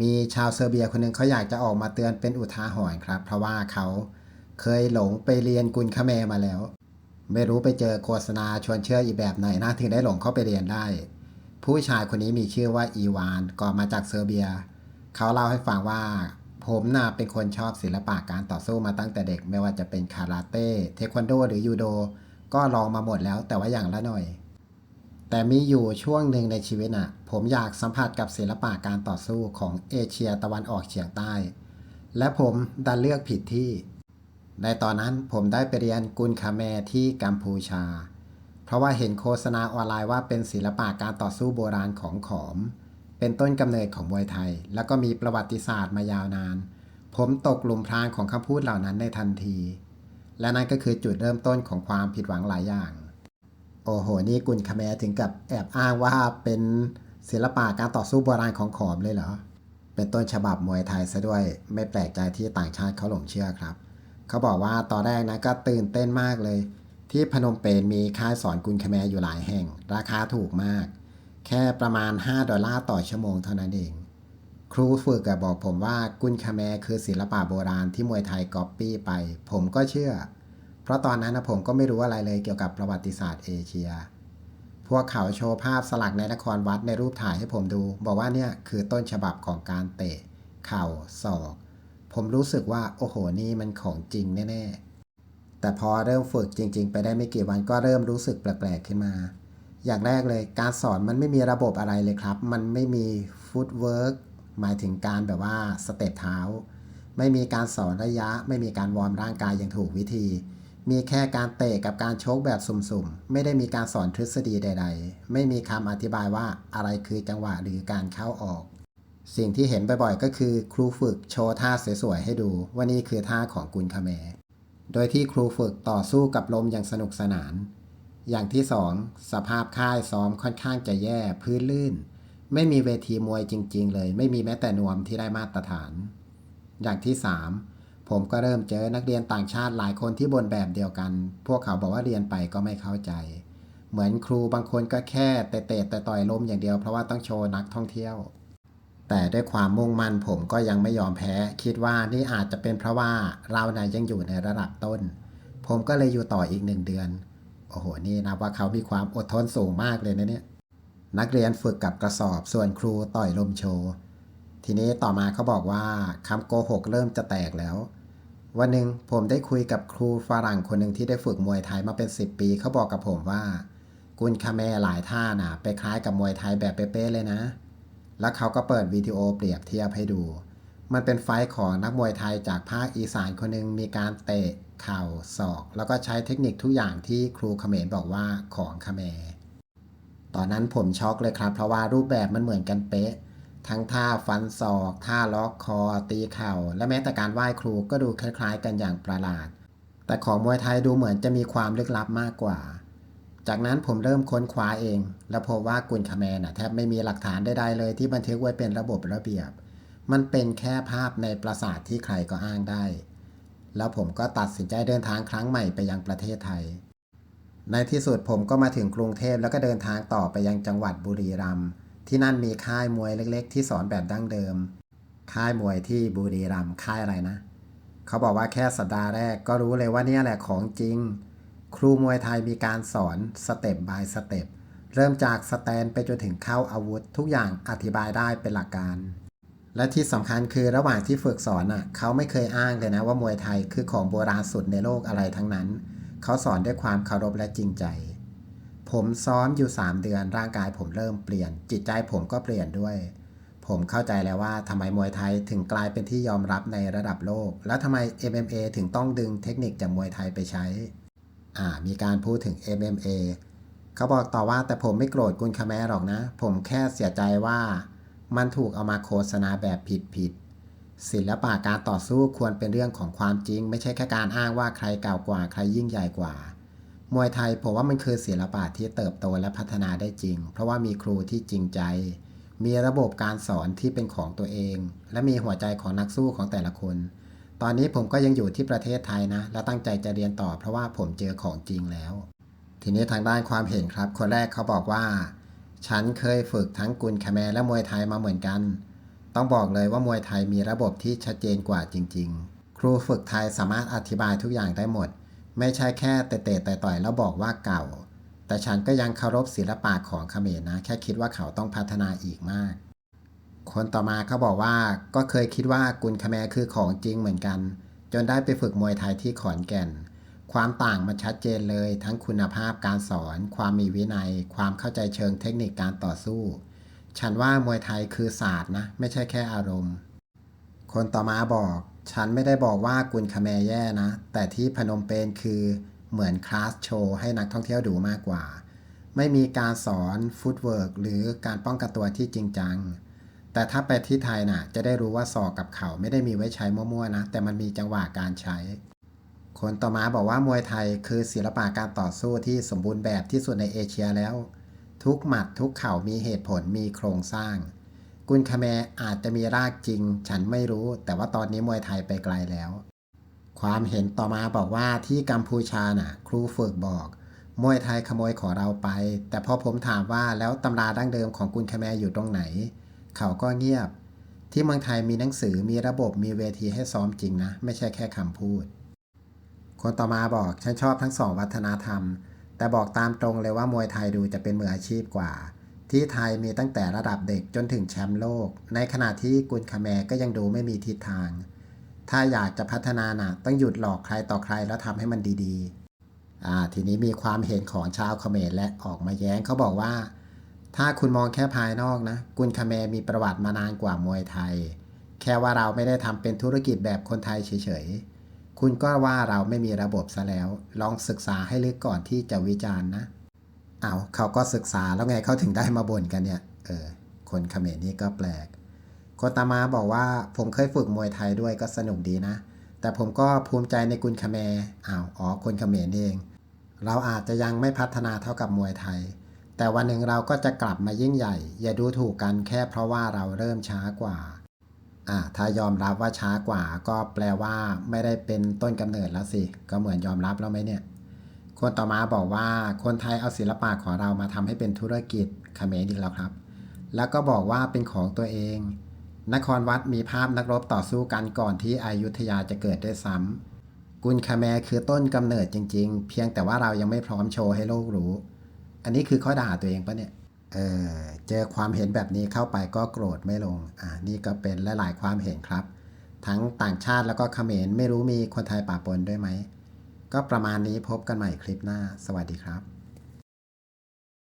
มีชาวเซอร์เบียคนหนึ่งเขาอยากจะออกมาเตือนเป็นอุทาหรณ์ครับ เพราะว่าเขาเคยหลงไปเรียนกุนคาเมมาแล้ว ไม่รู้ไปเจอโฆษณาชวนเชื่ออีแบบไหนนะถึงได้หลงเข้าไปเรียนได้ ผู้ชายคนนี้มีชื่อว่าอีวานก่อนมาจากเซอร์เบีย เขาเล่าให้ฟังว่า ผมน่ะเป็นคนชอบศิลปะการต่อสู้มาตั้งแต่เด็กไม่ว่าจะเป็นคาราเต้เทควันโดหรือยูโดก็ลองมาหมดแล้วแต่ว่าอย่างละหน่อย แต่มีอยู่ช่วงหนึ่งในชีวิตน่ะผมอยากสัมผัสกับศิลปะการต่อสู้ของเอเชียตะวันออกเฉียงใต้ และผมดันเลือกผิดที่ ในตอนนั้นผมได้ไปเรียนกุนคาแมที่กัมพูชา เพราะว่าเห็นโฆษณาออนไลน์ว่าเป็นศิลปะการต่อสู้โบราณของขอม เป็นต้นกำเนิดของมวยไทย แล้วก็มีประวัติศาสตร์มายาวนาน ผมตกหลุมพรางของคำพูดเหล่านั้นในทันที และนั่นก็คือจุดเริ่มต้นของความผิดหวังหลายอย่าง โอ้โห นี่กุนคาแมถึงกับแอบอ้างว่าเป็นศิลปะการต่อสู้โบราณของขอมเลยเหรอ เป็นต้นฉบับมวยไทยซะด้วย ไม่แปลกใจที่ต่างชาติเขาหลงเชื่อครับ เขาบอกว่าตอนแรกนะก็ตื่นเต้นมากเลย ที่พนมเปญมีค่ายสอนกุนคาแมอยู่หลายแห่ง ราคาถูกมาก แค่ประมาณ 5 ดอลลาร์ต่อชั่วโมงเท่านั้นเอง ครูฝึกบอกผมว่ากุนคาแมคือศิลปะโบราณที่มวยไทยก๊อปปี้ไป ผมก็เชื่อ ราะตอนนั้นนะผมก็ไม่รู้อะไรเลยเกี่ยวกับประวัติศาสตร์เอเชีย พวกเขาโชว์ภาพสลักในนครวัดในรูปถ่ายให้ผมดู บอกว่าเนี่ยคือต้นฉบับของการเตะ เข่าศอก ผมรู้สึกว่าโอ้โหนี่มันของจริงแน่ๆ แต่พอเริ่มฝึกจริง ๆ ไปได้ไม่กี่วันก็เริ่มรู้สึกแปลกๆขึ้นมา อย่างแรกเลยการสอนมันไม่มีระบบอะไรเลยครับ มันไม่มีฟุตเวิร์กหมายถึงการแบบว่าสเต็ปเท้า ไม่มีการสอนระยะ ไม่มีการวอร์มร่างกายอย่างถูกวิธี มีแค่การเตะกับการโชกแบบสุ่มๆ ไม่ได้มีการสอนทฤษฎีใด ๆ ไม่มีคำอธิบายว่าอะไรคือจังหวะหรือการเข้าออก สิ่งที่เห็นบ่อยๆ ก็คือครูฝึกโชว์ท่าสวยๆ ให้ดูว่านี่คือท่าของกุนคาแมโดยที่ครูฝึกต่อสู้กับลมอย่างสนุกสนาน อย่างที่สองสภาพค่ายซ้อมค่อนข้างจะแย่พื้นลื่น ไม่มีเวทีมวยจริง ๆ เลย ไม่มีแม้แต่นวมที่ได้มาตรฐาน อย่างที่สาม ผมก็เริ่มเจอนักเรียนต่างชาติหลายคนที่บนแบบเดียวกัน พวกเขาบอกว่าเรียนไปก็ไม่เข้าใจ เหมือนครูบางคนก็แค่เตะแต่ต่อยลมอย่างเดียวเพราะว่าต้องโชว์นักท่องเที่ยว แต่ด้วยความมุ่งมั่นผมก็ยังไม่ยอมแพ้ คิดว่านี่อาจจะเป็นเพราะว่าเรานะยังอยู่ในระดับต้น ผมก็เลยอยู่ต่ออีกหนึ่งเดือน โอ้โห นี่นับว่าเขามีความอดทนสูงมากเลยนะเนี่ย นักเรียนฝึกกับกระสอบ ส่วนครูต่อยลมโชว์ ทีนี้ต่อมาเขาบอกว่าคำโกหกเริ่มจะแตกแล้ว วันหนึ่งผมได้คุยกับครูฝรั่งคนหนึ่งที่ได้ฝึกมวยไทยมาเป็น 10 ปี เขาบอกกับผมว่า กุนคาแมหลายท่าน่ะ ไปคล้ายกับมวยไทยแบบเป๊ะเลยนะ แล้วเขาก็เปิดวิดีโอเปรียบเทียบให้ดู มันเป็นไฟท์ของนักมวยไทยจากภาคอีสานคนหนึ่งมีการเตะเข่าศอก แล้วก็ใช้เทคนิคทุกอย่างที่ครูเขมรบอกว่าของคาแมตอนนั้นผมช็อกเลยครับ เพราะว่ารูปแบบมันเหมือนกันเป๊ะ ทั้งท่าฟันศอก ท่าล็อกคอ ตีเข่า และแม้แต่การไหว้ครูก็ดูคล้ายๆ กันอย่างประหลาด แต่ของมวยไทยดูเหมือนจะมีความลึกลับมากกว่า จากนั้นผมเริ่มค้นคว้าเอง แล้วพบว่ากุนคาแมนแทบไม่มีหลักฐานใดๆเลยที่บันทึกไว้เป็นระบบระเบียบ มันเป็นแค่ภาพในปราสาทที่ใครก็อ้างได้ แล้วผมก็ตัดสินใจเดินทางครั้งใหม่ไปยังประเทศไทย ในที่สุดผมก็มาถึงกรุงเทพแล้วก็เดินทางต่อไปยังจังหวัดบุรีรัมย์ ที่นั่นมีค่ายมวยเล็ก ๆ ที่สอนแบบดั้งเดิม ค่ายมวยที่บุรีรัมย์ค่ายอะไรนะ เขาบอกว่าแค่สัปดาห์แรกก็รู้เลยว่าเนี่ยแหละของจริง ครูมวยไทยมีการสอนสเต็ปบายสเต็ปเริ่มจากสแตนไปจนถึงเข้าอาวุธ ทุกอย่างอธิบายได้เป็นหลักการ และที่สำคัญคือระหว่างที่ฝึกสอนอะเขาไม่เคยอ้างเลยนะว่ามวยไทยคือของโบราณสุดในโลกอะไรทั้งนั้น เขาสอนด้วยความเคารพและจริงใจ ผมซ้อมอยู่ 3 เดือนร่างกายผมเริ่มเปลี่ยน จิตใจผมก็เปลี่ยนด้วย ผมเข้าใจแล้วว่าทำไมมวยไทยถึงกลายเป็นที่ยอมรับในระดับโลก แล้วทำไม MMA ถึงต้องดึงเทคนิคจากมวยไทยไปใช้ อ่า มีการพูดถึง MMA เขาบอกต่อว่าแต่ผมไม่โกรธกุนคาแมหรอกนะ ผมแค่เสียใจว่า มันถูกเอามาโฆษณาแบบผิดๆศิลปะการต่อสู้ควรเป็นเรื่องของความจริง ไม่ใช่แค่การอ้างว่าใครเก่ากว่าใครยิ่งใหญ่กว่า มวยไทยผมว่ามันคือศิลปะที่เติบโตและพัฒนาได้จริง เพราะว่ามีครูที่จริงใจ มีระบบการสอนที่เป็นของตัวเอง และมีหัวใจของนักสู้ของแต่ละคน ตอนนี้ผมก็ยังอยู่ที่ประเทศไทยนะ และตั้งใจจะเรียนต่อเพราะว่าผมเจอของจริงแล้ว ทีนี้ทางด้านความเห็นครับ คนแรกเขาบอกว่า ฉันเคยฝึกทั้งกุนคแมและมวยไทยมาเหมือนกัน ต้องบอกเลยว่ามวยไทยมีระบบที่ชัดเจนกว่าจริง ๆ ครูฝึกไทยสามารถอธิบายทุกอย่างได้หมด ไม่ใช่แค่เตะๆต่อยๆแล้วบอกว่าเก่า แต่ฉันก็ยังเคารพศิลปะของเขมรนะ แค่คิดว่าเขาต้องพัฒนาอีกมาก คนต่อมาเขาบอกว่าก็เคยคิดว่ากุนคแมคือของจริงเหมือนกัน จนได้ไปฝึกมวยไทยที่ขอนแก่น ความต่างมันชัดเจนเลย ทั้งคุณภาพการสอน ความมีวินัย ความเข้าใจเชิงเทคนิคการต่อสู้ ฉันว่ามวยไทยคือศาสตร์นะ ไม่ใช่แค่อารมณ์ คนต่อมาบอก ฉันไม่ได้บอกว่ากุนคแมแย่นะ แต่ที่พนมเปญคือเหมือนคลาสโชว์ให้นักท่องเที่ยวดูมากกว่า ไม่มีการสอนฟุตเวิร์กหรือการป้องกันตัวที่จริงจัง แต่ถ้าไปที่ไทยน่ะ จะได้รู้ว่าศอกกับเข่าไม่ได้มีไว้ใช้มั่วๆนะ แต่มันมีจังหวะการใช้ คนต่อมาบอกว่ามวยไทยคือศิลปะการต่อสู้ที่สมบูรณ์แบบที่สุดในเอเชียแล้ว ทุกหมัดทุกเข่ามีเหตุผลมีโครงสร้าง กุนคาแมอาจจะมีรากจริง ฉันไม่รู้ แต่ว่าตอนนี้มวยไทยไปไกลแล้ว ความเห็นต่อมาบอกว่าที่กัมพูชาน่ะ ครูฝึกบอก มวยไทยขโมยของเราไป แต่พอผมถามว่าแล้วตำราดั้งเดิมของกุนคาแมอยู่ตรงไหน เขาก็เงียบ ที่เมืองไทยมีหนังสือมีระบบมีเวทีให้ซ้อมจริงนะ ไม่ใช่แค่คำพูด คนต่อมาบอกฉันชอบทั้งสองวัฒนธรรม แต่บอกตามตรงเลยว่ามวยไทยดูจะเป็นมืออาชีพกว่า ที่ไทยมีตั้งแต่ระดับเด็กจนถึงแชมป์โลก ในขณะที่กุนคาแมก็ยังดูไม่มีทิศทาง ถ้าอยากจะพัฒนาหน่ะต้องหยุดหลอกใครต่อใครแล้วทำให้มันดีๆอ่าทีนี้มีความเห็นของชาวเขมรและออกมาแย้งเขาบอกว่า ถ้าคุณมองแค่ภายนอกนะ กุนคาแมมีประวัติมานานกว่ามวยไทย แค่ว่าเราไม่ได้ทำเป็นธุรกิจแบบคนไทยเฉยๆคุณก็ว่าเราไม่มีระบบซะแล้ว ลองศึกษาให้ลึกก่อนที่จะวิจารณ์นะ เอาเขาก็ศึกษาแล้วไงเขาถึงได้มาบ่นกันเนี่ย เออ คนเขมรนี่ก็แปลกคนตามาบอกว่าผมเคยฝึกมวยไทยด้วยก็สนุกดีนะ แต่ผมก็ภูมิใจในกุนคาแมอ้าวอ๋อคนเขมรเอง เราอาจจะยังไม่พัฒนาเท่ากับมวยไทย แต่วันหนึ่งเราก็จะกลับมายิ่งใหญ่ อย่าดูถูกกันแค่เพราะว่าเราเริ่มช้ากว่าอ่าถ้ายอมรับว่าช้ากว่าก็แปลว่าไม่ได้เป็นต้นกำเนิดแล้วสิ ก็เหมือนยอมรับแล้วไหมเนี่ย คนต่อมาบอกว่าคนไทยเอาศิลปะของเรามาทำให้เป็นธุรกิจเขมรอีกแล้วครับ แล้วก็บอกว่าเป็นของตัวเอง นครวัดมีภาพนักรบต่อสู้กันก่อนที่อยุธยาจะเกิดได้ซ้ำกุนคาแมคือต้นกำเนิดจริง ๆ เพียงแต่ว่าเรายังไม่พร้อมโชว์ให้โลกรู้ อันนี้คือข้อด่าตัวเองปะเนี่ย เออเจอความเห็นแบบนี้เข้าไปก็โกรธไม่ลง อ่านี่ก็เป็นหลายๆความเห็นครับ ทั้งต่างชาติแล้วก็เขมรไม่รู้มีคนไทยป่าปนด้วยไหม ก็ประมาณนี้พบกันใหม่คลิปหน้า สวัสดีครับ